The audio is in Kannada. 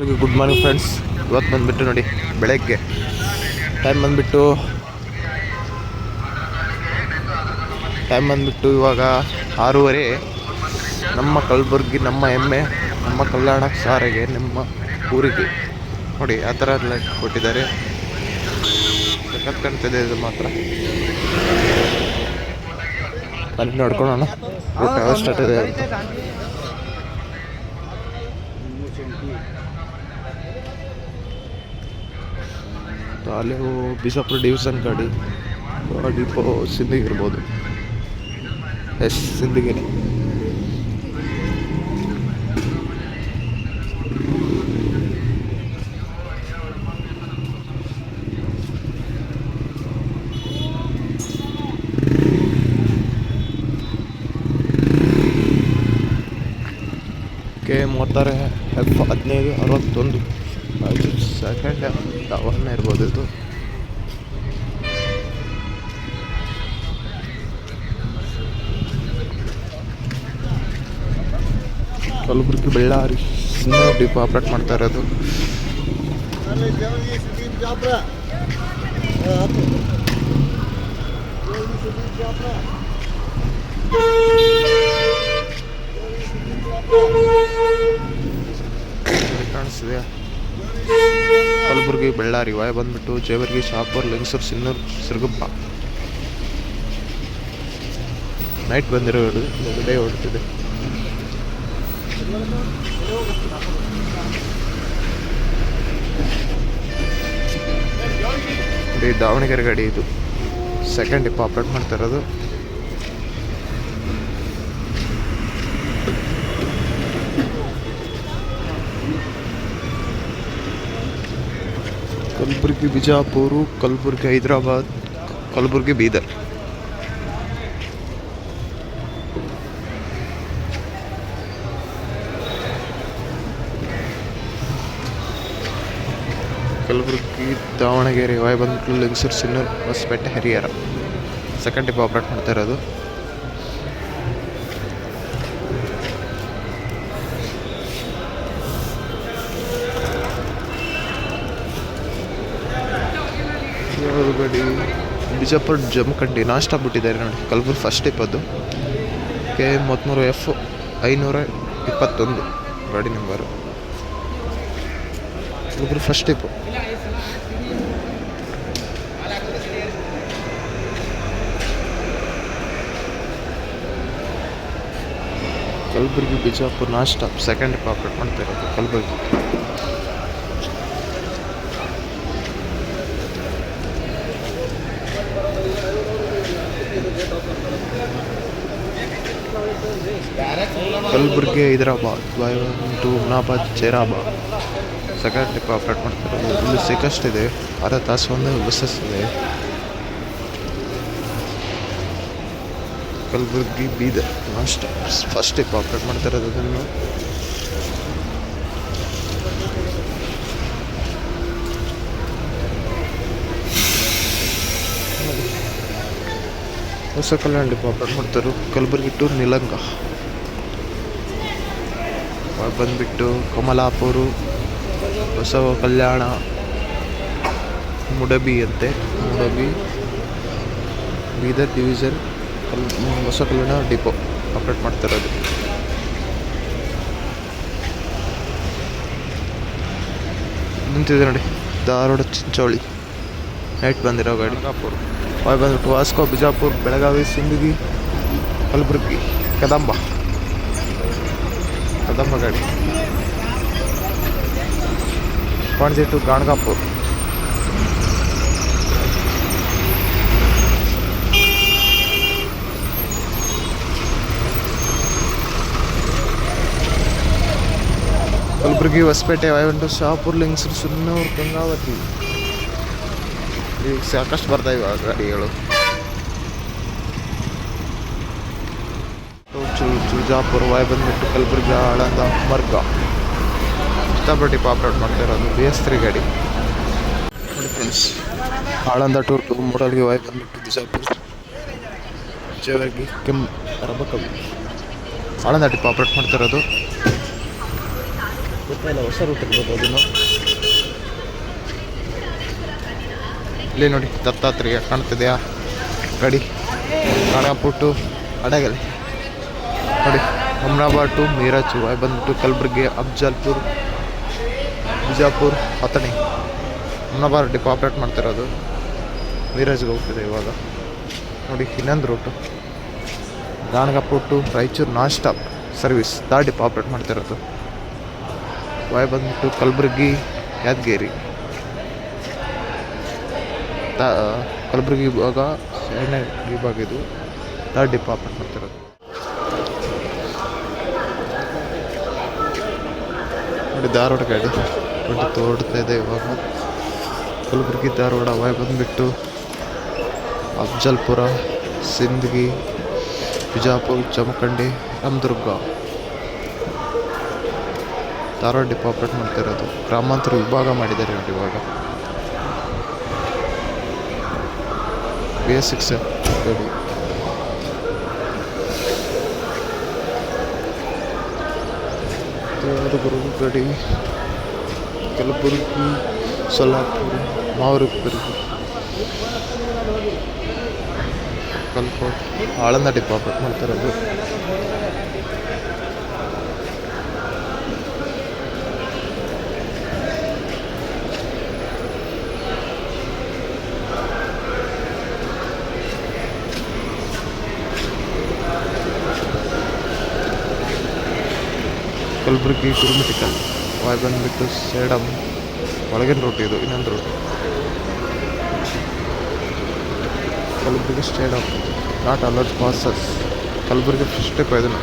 ಗುಡ್ ಮಾರ್ನಿಂಗ್ ಫ್ರೆಂಡ್ಸ್ ಇವತ್ತು ಬಂದುಬಿಟ್ಟು ನೋಡಿ, ಬೆಳಗ್ಗೆ. ಟೈಮ್ ಬಂದುಬಿಟ್ಟು ಟೈಮ್ ಬಂದುಬಿಟ್ಟು ಇವಾಗ ಆರೂವರೆ. ನಮ್ಮ ಕಲಬುರ್ಗಿ, ನಮ್ಮ ಹೆಮ್ಮೆ ನಮ್ಮ ಕಲ್ಯಾಣ ಸಾರಿಗೆ, ನಮ್ಮ ಊರಿಗೆ. ನೋಡಿ, ಆ ಥರ ಎಲ್ಲ ಕೊಟ್ಟಿದ್ದಾರೆ. ಕಾಣ್ತಿದೆ ಇದು ಮಾತ್ರ. ಬನ್ನಿ ನೋಡ್ಕೊಳ್ಳೋಣ. ಊಟ ಸ್ಟಾರ್ಟ್ ಇದೆ ತಾಲೂಕು ಬಿಜಾಪುರ ಡಿವಿಷನ್ ಗಾಡಿ ಡಿಪೋ ಸಿಂದಗಿ ಇರ್ಬೋದು ಎಸ್ ಸಿಂದಗಿನೇ ಕೆ ಮೂವತ್ತಾರೆ ಎಫ್ ಹದಿನೈದು ಅರವತ್ತೊಂದು ಐದು ಸೆಕೆಂಡ್ ಅವನ್ನ ಇರ್ಬೋದು ಇದು. ಕಲಬುರಗಿ ಬಳ್ಳಾರಿ ಡಿಪೋ ಆಪ್ರೇಟ್ ಮಾಡ್ತಾ ಇರೋದು. ಇಲ್ಲಿ ಕಾಣಿಸ್ತಿದೆ ಕಲಬುರಗಿ ಬಳ್ಳಾರಿ, ವಾಯ್ ಬಂದ್ಬಿಟ್ಟು ಜೇವರ್ಗಿ, ಶಾಪುರ್, ಲಿಂಗಸೂರು, ಸಿನ್ನೂರು, ಸಿರುಗುಪ್ಪ. ನೈಟ್ ಬಂದಿರೋ ಡೇ ನೋಡಿ ದಾವಣಗೆರೆ ಗಾಡಿ ಇದು. ಸೆಕೆಂಡ್ ಇಪ್ಪ ಆಪ್ರೇಟ್ ಮಾಡ್ತಾ ಇರೋದು. ಕಲಬುರಗಿ, ಬಿಜಾಪುರ, ಕಲಬುರ್ಗಿ, ಹೈದರಾಬಾದ್, ಕಲ್ಬುರ್ಗಿ, ಬೀದರ್. ಕಲ್ಬುರ್ಗಿ, ದಾವಣಗೆರೆ ವಾಯ್ ಬಂದ್ಬಿಟ್ಟು Lingasugur Hosapete, Harihar. Second trip operate ಮಾಡ್ತಾ ಇರೋದು. ಯಾವ್ದು ಗಾಡಿ ಬಿಜಾಪುರ ಕಂಡಿ ನಾಷ್ಟ ಬಿಟ್ಟಿದ್ದಾರೆ ನೋಡಿ. ಕಲಬುರ್ಗಿ ಫಸ್ಟ್ ಸ್ಟೆಪ್ ಅದು. ಕೆ ಮೂವತ್ತ್ಮೂರು ಎಫ್ ಐನೂರ ಇಪ್ಪತ್ತೊಂದು ಗಾಡಿ number Kalaburagi first step Kalaburagi, Bijapur ನಾಷ್ಟ ಸೆಕೆಂಡ್ ಪಾಪೆಟ್ ಮಾಡ್ತಾ ಇರೋದು Kalaburagi. Kalaburagi, Hyderabad to Humnabad Zaheerabad. Second trip operate ಮಾಡ್ತಾರೆ ಇಲ್ಲಿ ಸಿಕ್ಕಷ್ಟು ಇದೆ ಅರ್ಧ ತಾಸು ಒಂದು ಬಸ್ಸಸ್ ಇದೆ. Kalaburagi Bidar. Last first trip operate ಮಾಡ್ತಾ ಇರೋದು ಹೊಸ ಕಲ್ಯಾಣ ಡಿಪೋ ಆಪ್ರೇಟ್ ಮಾಡ್ತಾರೆ ಕಲಬುರಗಿ ಟು ನಿಲಂಗ ಬಂದ್ಬಿಟ್ಟು ಕಮಲಾಪುರ ಹೊಸ ಕಲ್ಯಾಣ ಮುಡಬಿ ಅಂತೆ. ಮುಡಬಿ, ಬೀದರ್ ಡಿವಿಷನ್ ಕಲ್ ಹೊಸ ಕಲ್ಯಾಣ ಡಿಪೋ ಆಪ್ರೇಟ್ ಮಾಡ್ತಾರೆ ಅದು ನಿಂತಿದೆ ನೋಡಿ. ಧಾರವಾಡ ಚಿಂಚೋಳಿ. ನೈಟ್ ಬಂದಿರೋ ಗಾಡಿ. ವಾಯ್ ಬಂದ್ಬಿಟ್ಟು ವಾಸ್ಕೋ ಬಿಜಾಪುರ ಬೆಳಗಾವಿ ಸಿಂದಗಿ ಕಲಬುರ್ಗಿ ಕದಂಬ ಕದಂಬ ಗಾಡಿ ಪಣಜಿ ಟು ಗಾಣಗಾಪುರ್ ಕಲಬುರಗಿ ಹೊಸಪೇಟೆ ಟು ಶಾಪುರ್ ಲಿಂಗ್ಸೂರು ಸುನ್ನೂರು ಗಂಗಾವತಿ ಈಗ ಸಾಕಷ್ಟು ಬರ್ತಾ ಇವೆ ಗಾಡಿಗಳು. ಚು, ಚುಜಾಪುರ ವಾಯ್ ಬಂದ್ಬಿಟ್ಟು ಕಲಬುರ್ಗಿ, ಆಳಂದ, ಮರ್ಗ. ಇಷ್ಟಪಟ್ಟು ಆಪ್ರೇಟ್ ಮಾಡ್ತಾ ಇರೋದು ಬಿ ಎಸ್ ತ್ರೀ ಗಾಡಿ friends Aland tour to Mudalgi Y ಬಂದ್ಬಿಟ್ಟು ಬಿಜಾಪುರ. ಜೇವರ್ಗಿ ಕೆಮ್ ಆಳಂದ ಟಿಪ್ ಆಪ್ರೇಟ್ ಮಾಡ್ತಾ ಇರೋದು. ಗೊತ್ತಾಯಿಲ್ಲ ಹೊಸ ರೂಟ್ ಇರ್ಬೋದು ಅದನ್ನು ಇಲ್ಲಿ ನೋಡಿ, ದತ್ತಾತ್ರೇಯ ಕಾಣ್ತಿದೆಯಾ? ಗಡಿ ಕಾಣಪುಟ್ಟು ಅಡಗಲಿ ನೋಡಿ ಅಮ್ನಾಬಾದ್ ಟು ಮೀರಜ್ ಬಂದ್ಬಿಟ್ಟು ಕಲಬುರ್ಗಿ, ಅಫ್ಜಲ್ಪುರ್, ಬಿಜಾಪುರ್, ಅಥಣಿ. ಅಮ್ನಾಬಾದ್ ಡಿಪೋ ಆಪ್ರೇಟ್ ಮಾಡ್ತಿರೋದು. ಮೀರಾಜ್ಗೆ ಹೋಗ್ತಿದೆ ಇವಾಗ. ನೋಡಿ, ಇನ್ನೊಂದು route Ganagapur to Raichur non stop service. Dadi operate ಮಾಡ್ತಿರೋದು. ವಾಯ್ ಬಂದ್ಬಿಟ್ಟು ಕಲಬುರ್ಗಿ, ಯಾದಗಿರಿ. ತಾ ಕಲಬುರಗಿ ವಿಭಾಗ ಎರಡನೇ ವಿಭಾಗ ಇದು. ಥರ್ಡ್ ಡಿಪಾರ್ಟ್ಮೆಂಟ್ ಮಾಡ್ತಿರೋದು ನೋಡಿ, ಧಾರವಾಡ ಗಾಡಿ ನೋಡಿ ತೋಡ್ತಾ ಇದೆ ಇವಾಗ. ಕಲಬುರಗಿ, ಧಾರವಾಡ ವಾಯ್ ಬಂದುಬಿಟ್ಟು ಅಫ್ಜಲ್ಪುರ, ಸಿಂದಗಿ, ಬಿಜಾಪುರ, ಜಮಖಂಡಿ, ರಾಮದುರ್ಗ. ಧಾರವಾಡ ಡಿಪಾರ್ಟ್ಮೆಂಟ್ ಮಾಡ್ತಿರೋದು. ಗ್ರಾಮಾಂತರ ವಿಭಾಗ ಮಾಡಿದ್ದಾರೆ ನೋಡಿ ಇವಾಗ. ಬಿ ಎಸ್ ಸಿಕ್ಸ್ ಗಾಡಿ ಯಾದಗಿರಿ ಗಡಿ ಕಲಬುರಗಿ ಸೊಲ್ಲಾಪುರ ಮಾವರಪುರಿ ಕಲ್ಕೋಟ್ ಆಳಂದ ಡಿಪಾರ್ಟ್ಮೆಂಟ್ ಮಾಡ್ತಿರೋದು. ಕಲಬುರಗಿ ಗುರುಮಿಟಿಕಲ್ ವಾಯ್ ಬಂದುಬಿಟ್ಟು ಸೇಡಮ್ ಒಳಗಿನ ರೂಟ್ ಇದು, ಇನ್ನೊಂದು route Kalaburagi stadium not alert passes Kalaburagi first ಇದನ್ನು.